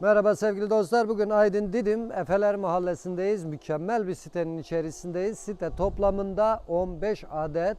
Merhaba sevgili dostlar. Bugün Aydın Didim Efeler Mahallesi'ndeyiz. Mükemmel bir sitenin içerisindeyiz. Site toplamında 15 adet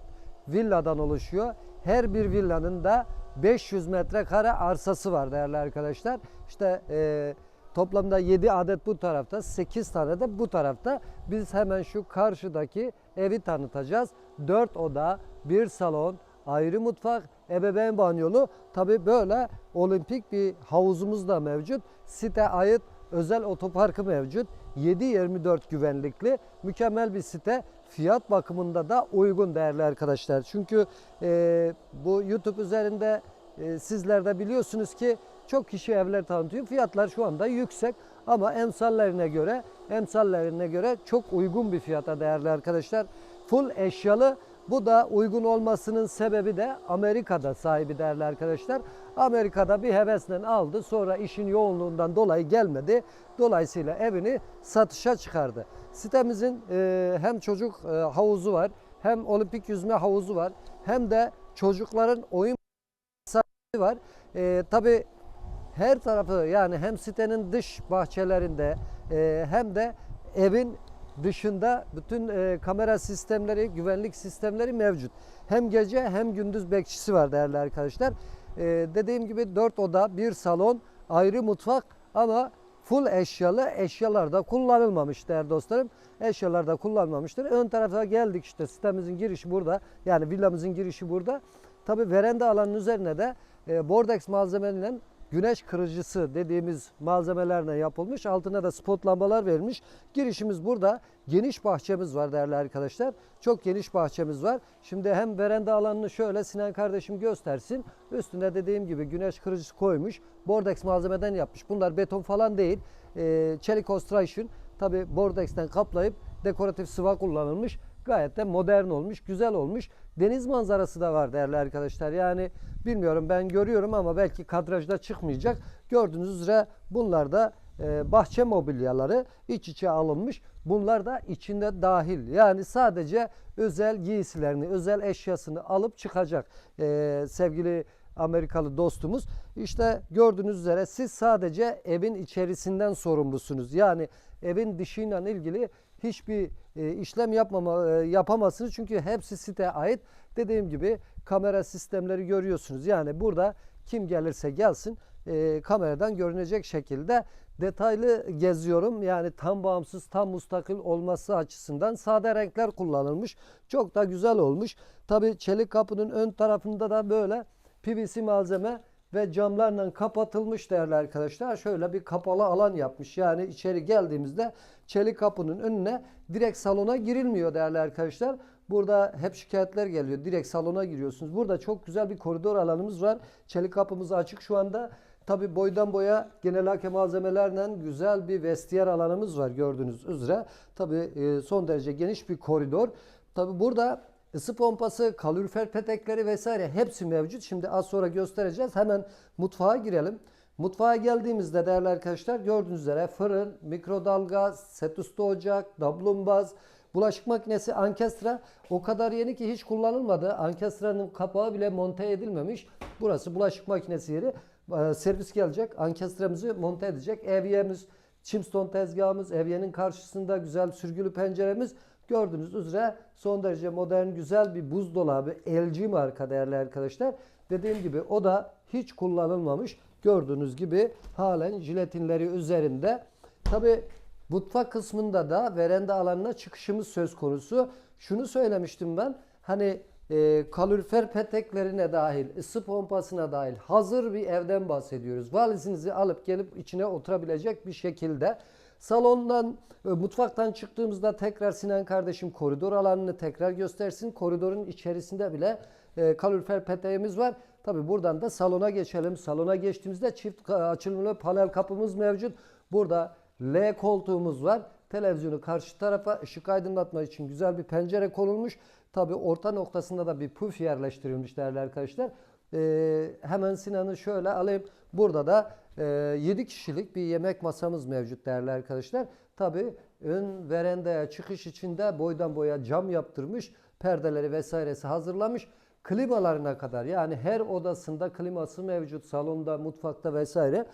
villadan oluşuyor. Her bir villanın da 500 metrekare arsası var değerli arkadaşlar. İşte e, toplamda 7 adet bu tarafta, 8 tane de bu tarafta. Biz hemen şu karşıdaki evi tanıtacağız. 4 oda, 1 salon, ayrı mutfak, ebeveyn banyolu. Tabi böyle olimpik bir havuzumuz da mevcut. Site ait özel otoparkı mevcut. 7-24 güvenlikli mükemmel bir site. Fiyat bakımında da uygun değerli arkadaşlar. Çünkü e, bu YouTube üzerinde e, sizler de biliyorsunuz ki çok kişi evler tanıtıyor. Fiyatlar şu anda yüksek ama emsallerine göre emsallerine göre çok uygun bir fiyata değerli arkadaşlar. Full eşyalı bu da uygun olmasının sebebi de Amerika'da sahibi değerli arkadaşlar. Amerika'da bir hevesle aldı. Sonra işin yoğunluğundan dolayı gelmedi. Dolayısıyla evini satışa çıkardı. Sitemizin e, hem çocuk e, havuzu var, hem olimpik yüzme havuzu var, hem de çocukların oyun sahibi var. E, Tabi her tarafı yani hem sitenin dış bahçelerinde e, hem de evin dışında bütün e, kamera sistemleri, güvenlik sistemleri mevcut. Hem gece hem gündüz bekçisi var değerli arkadaşlar. E, dediğim gibi 4 oda, bir salon, ayrı mutfak ama full eşyalı. Eşyalar da kullanılmamış değerli dostlarım. Eşyalar da kullanılmamıştır. Ön tarafa geldik işte sitemizin girişi burada. Yani villamızın girişi burada. Tabi veranda alanının üzerine de e, bordex malzemeyle güneş kırıcısı dediğimiz malzemelerle yapılmış. Altına da spot lambalar verilmiş. Girişimiz burada. Geniş bahçemiz var değerli arkadaşlar. Çok geniş bahçemiz var. Şimdi hem veranda alanını şöyle Sinan kardeşim göstersin. Üstüne dediğim gibi güneş kırıcısı koymuş. Bordex malzemeden yapmış. Bunlar beton falan değil. Ee, çelik ostration. Tabi bordexten kaplayıp dekoratif sıva kullanılmış. Gayet de modern olmuş, güzel olmuş. Deniz manzarası da var değerli arkadaşlar. Yani bilmiyorum ben görüyorum ama belki kadrajda çıkmayacak. Gördüğünüz üzere bunlar da e, bahçe mobilyaları iç içe alınmış. Bunlar da içinde dahil. Yani sadece özel giysilerini, özel eşyasını alıp çıkacak e, sevgili Amerikalı dostumuz. İşte gördüğünüz üzere siz sadece evin içerisinden sorumlusunuz. Yani evin dışıyla ilgili hiçbir e, işlem yapmama e, yapamazsınız çünkü hepsi site ait. Dediğim gibi kamera sistemleri görüyorsunuz. Yani burada kim gelirse gelsin e, kameradan görünecek şekilde detaylı geziyorum. Yani tam bağımsız, tam mustakil olması açısından sade renkler kullanılmış. Çok da güzel olmuş. Tabi çelik kapının ön tarafında da böyle PVC malzeme ve camlarla kapatılmış değerli arkadaşlar. Şöyle bir kapalı alan yapmış. Yani içeri geldiğimizde çelik kapının önüne direkt salona girilmiyor değerli arkadaşlar. Burada hep şikayetler geliyor. Direkt salona giriyorsunuz. Burada çok güzel bir koridor alanımız var. Çelik kapımız açık şu anda. Tabi boydan boya genel hakem malzemelerle güzel bir vestiyer alanımız var gördüğünüz üzere. Tabi son derece geniş bir koridor. Tabi burada ısı pompası, kalorifer petekleri vesaire hepsi mevcut. Şimdi az sonra göstereceğiz. Hemen mutfağa girelim. Mutfağa geldiğimizde değerli arkadaşlar gördüğünüz üzere fırın, mikrodalga, set üstü ocak, dablumbaz, bulaşık makinesi, ankestra o kadar yeni ki hiç kullanılmadı. Ankestranın kapağı bile monte edilmemiş. Burası bulaşık makinesi yeri. Ee, servis gelecek. Ankestramızı monte edecek. Evyemiz, Chimstone tezgahımız, evyenin karşısında güzel sürgülü penceremiz. Gördüğünüz üzere son derece modern güzel bir buzdolabı LG marka değerli arkadaşlar. Dediğim gibi o da hiç kullanılmamış. Gördüğünüz gibi halen jiletinleri üzerinde. Tabi mutfak kısmında da veranda alanına çıkışımız söz konusu. Şunu söylemiştim ben. Hani e, kalorifer peteklerine dahil, ısı pompasına dahil hazır bir evden bahsediyoruz. Valizinizi alıp gelip içine oturabilecek bir şekilde Salondan, e, mutfaktan çıktığımızda tekrar Sinan kardeşim koridor alanını tekrar göstersin. Koridorun içerisinde bile e, kalorifer peteğimiz var. Tabi buradan da salona geçelim. Salona geçtiğimizde çift açılımlı panel kapımız mevcut. Burada L koltuğumuz var. Televizyonu karşı tarafa ışık aydınlatma için güzel bir pencere konulmuş. Tabi orta noktasında da bir puf yerleştirilmiş değerli arkadaşlar. Ee, hemen Sinan'ı şöyle alayım. Burada da e, 7 kişilik bir yemek masamız mevcut değerli arkadaşlar. Tabi ön verandaya çıkış için de boydan boya cam yaptırmış. Perdeleri vesairesi hazırlamış. Klimalarına kadar yani her odasında kliması mevcut. Salonda, mutfakta vesaire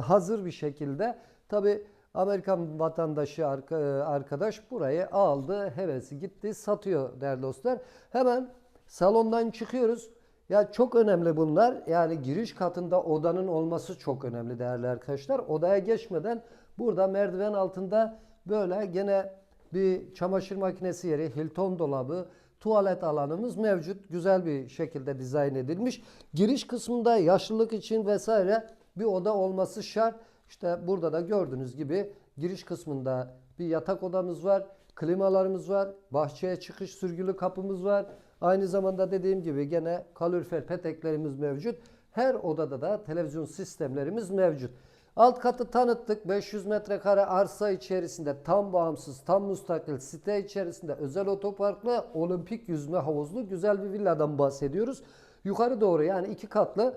hazır bir şekilde. Tabi Amerikan vatandaşı arka- arkadaş burayı aldı, hevesi gitti, satıyor değerli dostlar. Hemen salondan çıkıyoruz. Ya çok önemli bunlar. Yani giriş katında odanın olması çok önemli değerli arkadaşlar. Odaya geçmeden burada merdiven altında böyle gene bir çamaşır makinesi yeri, Hilton dolabı, tuvalet alanımız mevcut. Güzel bir şekilde dizayn edilmiş. Giriş kısmında yaşlılık için vesaire bir oda olması şart. İşte burada da gördüğünüz gibi giriş kısmında bir yatak odamız var. Klimalarımız var. Bahçeye çıkış sürgülü kapımız var. Aynı zamanda dediğim gibi gene kalorifer peteklerimiz mevcut. Her odada da televizyon sistemlerimiz mevcut. Alt katı tanıttık. 500 metrekare arsa içerisinde tam bağımsız, tam müstakil site içerisinde özel otoparklı, olimpik yüzme havuzlu güzel bir villadan bahsediyoruz. Yukarı doğru yani iki katlı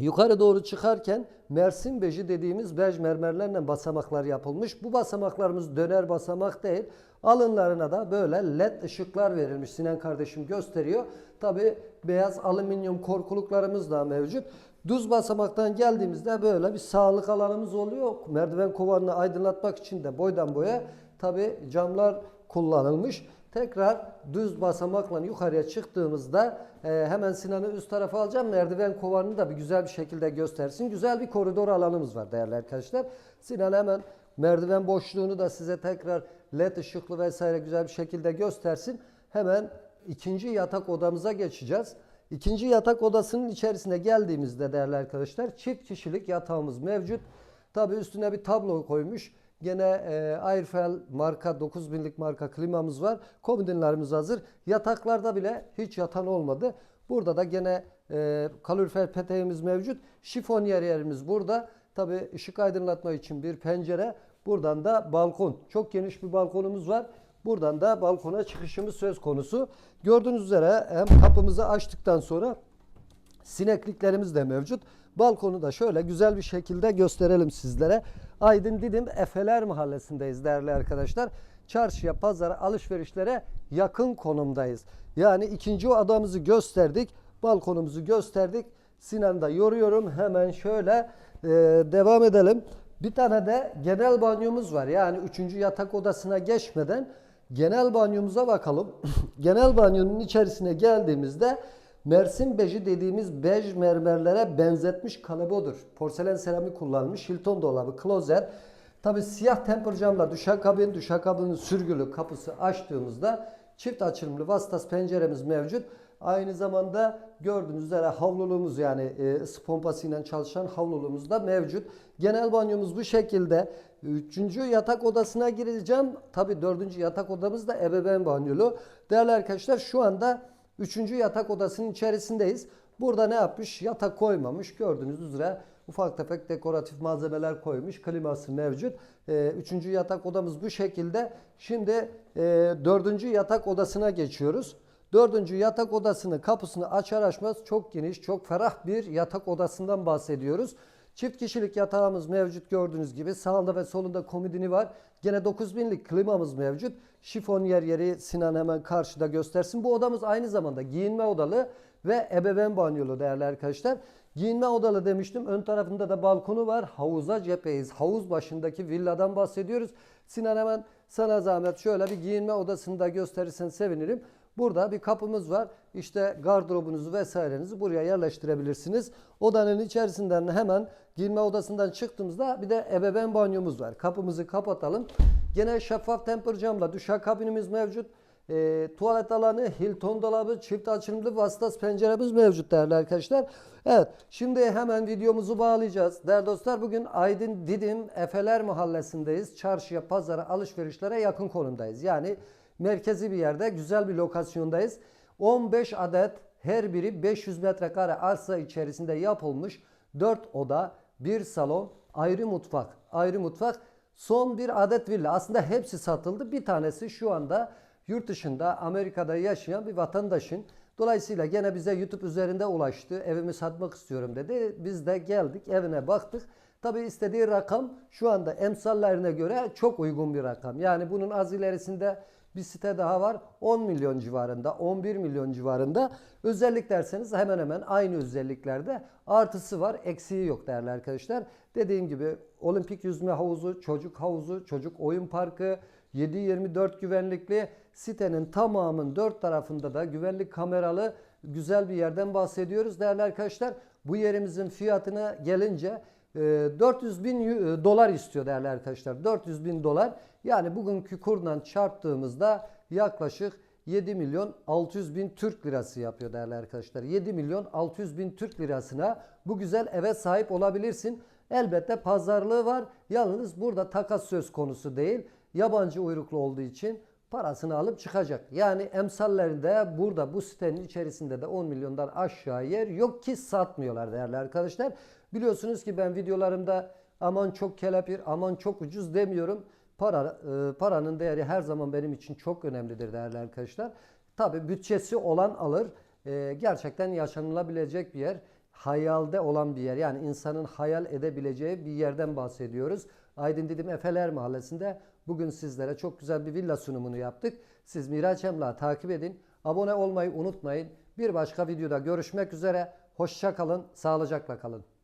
Yukarı doğru çıkarken Mersin beji dediğimiz bej mermerlerle basamaklar yapılmış. Bu basamaklarımız döner basamak değil. Alınlarına da böyle led ışıklar verilmiş. Sinan kardeşim gösteriyor. Tabi beyaz alüminyum korkuluklarımız da mevcut. Düz basamaktan geldiğimizde böyle bir sağlık alanımız oluyor. Merdiven kovanını aydınlatmak için de boydan boya tabi camlar kullanılmış. Tekrar düz basamakla yukarıya çıktığımızda e, hemen Sinan'ı üst tarafa alacağım. Merdiven kovanını da bir güzel bir şekilde göstersin. Güzel bir koridor alanımız var değerli arkadaşlar. Sinan hemen merdiven boşluğunu da size tekrar led ışıklı vesaire güzel bir şekilde göstersin. Hemen ikinci yatak odamıza geçeceğiz. İkinci yatak odasının içerisine geldiğimizde değerli arkadaşlar çift kişilik yatağımız mevcut. Tabi üstüne bir tablo koymuş. Gene e, Airfel marka 9000'lik marka klimamız var. Komodinlerimiz hazır. Yataklarda bile hiç yatan olmadı. Burada da gene e, kalorifer peteğimiz mevcut. Şifonyer yerimiz burada. Tabi ışık aydınlatma için bir pencere. Buradan da balkon. Çok geniş bir balkonumuz var. Buradan da balkona çıkışımız söz konusu. Gördüğünüz üzere hem kapımızı açtıktan sonra sinekliklerimiz de mevcut. Balkonu da şöyle güzel bir şekilde gösterelim sizlere. Aydın Didim Efeler Mahallesi'ndeyiz değerli arkadaşlar. Çarşıya, pazara, alışverişlere yakın konumdayız. Yani ikinci adamızı gösterdik. Balkonumuzu gösterdik. Sinan'da yoruyorum. Hemen şöyle e, devam edelim. Bir tane de genel banyomuz var. Yani üçüncü yatak odasına geçmeden genel banyomuza bakalım. genel banyonun içerisine geldiğimizde Mersin beji dediğimiz bej mermerlere benzetmiş kalıbodur. Porselen seramik kullanmış. Hilton dolabı, klozer. Tabi siyah temper camla duşakabin, duşakabinin sürgülü kapısı açtığımızda çift açılımlı vasıtas penceremiz mevcut. Aynı zamanda gördüğünüz üzere havluluğumuz yani e, ısı pompasıyla çalışan havluluğumuz da mevcut. Genel banyomuz bu şekilde. Üçüncü yatak odasına gireceğim. Tabi dördüncü yatak odamız da ebeveyn banyolu. Değerli arkadaşlar şu anda üçüncü yatak odasının içerisindeyiz. Burada ne yapmış? Yatak koymamış. Gördüğünüz üzere ufak tefek dekoratif malzemeler koymuş. Kliması mevcut. Ee, üçüncü yatak odamız bu şekilde. Şimdi e, dördüncü yatak odasına geçiyoruz. Dördüncü yatak odasının kapısını açar açmaz çok geniş, çok ferah bir yatak odasından bahsediyoruz. Çift kişilik yatağımız mevcut gördüğünüz gibi. Sağında ve solunda komodini var. Gene 9000'lik klimamız mevcut. Şifonyer yeri Sinan hemen karşıda göstersin. Bu odamız aynı zamanda giyinme odalı ve ebeveyn banyolu değerli arkadaşlar. Giyinme odalı demiştim. Ön tarafında da balkonu var. Havuza cepheyiz. Havuz başındaki villadan bahsediyoruz. Sinan hemen sana zahmet şöyle bir giyinme odasını da gösterirsen sevinirim. Burada bir kapımız var. İşte gardırobunuzu vesairenizi buraya yerleştirebilirsiniz. Odanın içerisinden hemen giyinme odasından çıktığımızda bir de ebeveyn banyomuz var. Kapımızı kapatalım. Gene şeffaf temper camla duşakabinimiz mevcut. E, tuvalet alanı, Hilton dolabı, çift açılımlı vasıtas penceremiz mevcut değerli arkadaşlar. Evet şimdi hemen videomuzu bağlayacağız. Değerli dostlar bugün Aydın Didim Efeler Mahallesi'ndeyiz. Çarşıya, pazara, alışverişlere yakın konumdayız. Yani merkezi bir yerde güzel bir lokasyondayız. 15 adet her biri 500 metrekare arsa içerisinde yapılmış 4 oda, 1 salon, ayrı mutfak, ayrı mutfak. Son bir adet villa. Aslında hepsi satıldı. Bir tanesi şu anda yurt dışında Amerika'da yaşayan bir vatandaşın. Dolayısıyla gene bize YouTube üzerinde ulaştı. Evimi satmak istiyorum dedi. Biz de geldik evine baktık. Tabi istediği rakam şu anda emsallerine göre çok uygun bir rakam. Yani bunun az ilerisinde bir site daha var 10 milyon civarında 11 milyon civarında. Özellik derseniz hemen hemen aynı özelliklerde artısı var eksiği yok değerli arkadaşlar. Dediğim gibi olimpik yüzme havuzu, çocuk havuzu, çocuk oyun parkı, 7-24 güvenlikli sitenin tamamının dört tarafında da güvenlik kameralı güzel bir yerden bahsediyoruz değerli arkadaşlar. Bu yerimizin fiyatına gelince 400 bin yu- e, dolar istiyor değerli arkadaşlar. 400 bin dolar yani bugünkü kurdan çarptığımızda yaklaşık 7 milyon 600 bin Türk lirası yapıyor değerli arkadaşlar. 7 milyon 600 bin Türk lirasına bu güzel eve sahip olabilirsin. Elbette pazarlığı var. Yalnız burada takas söz konusu değil. Yabancı uyruklu olduğu için parasını alıp çıkacak. Yani emsallerinde burada bu sitenin içerisinde de 10 milyondan aşağı yer yok ki satmıyorlar değerli arkadaşlar. Biliyorsunuz ki ben videolarımda aman çok kelepir, aman çok ucuz demiyorum. Para, e, paranın değeri her zaman benim için çok önemlidir değerli arkadaşlar. Tabi bütçesi olan alır. E, gerçekten yaşanılabilecek bir yer. Hayalde olan bir yer. Yani insanın hayal edebileceği bir yerden bahsediyoruz. Aydın Didim Efeler Mahallesi'nde bugün sizlere çok güzel bir villa sunumunu yaptık. Siz Miraç Emlak'ı takip edin. Abone olmayı unutmayın. Bir başka videoda görüşmek üzere. Hoşça kalın, sağlıcakla kalın.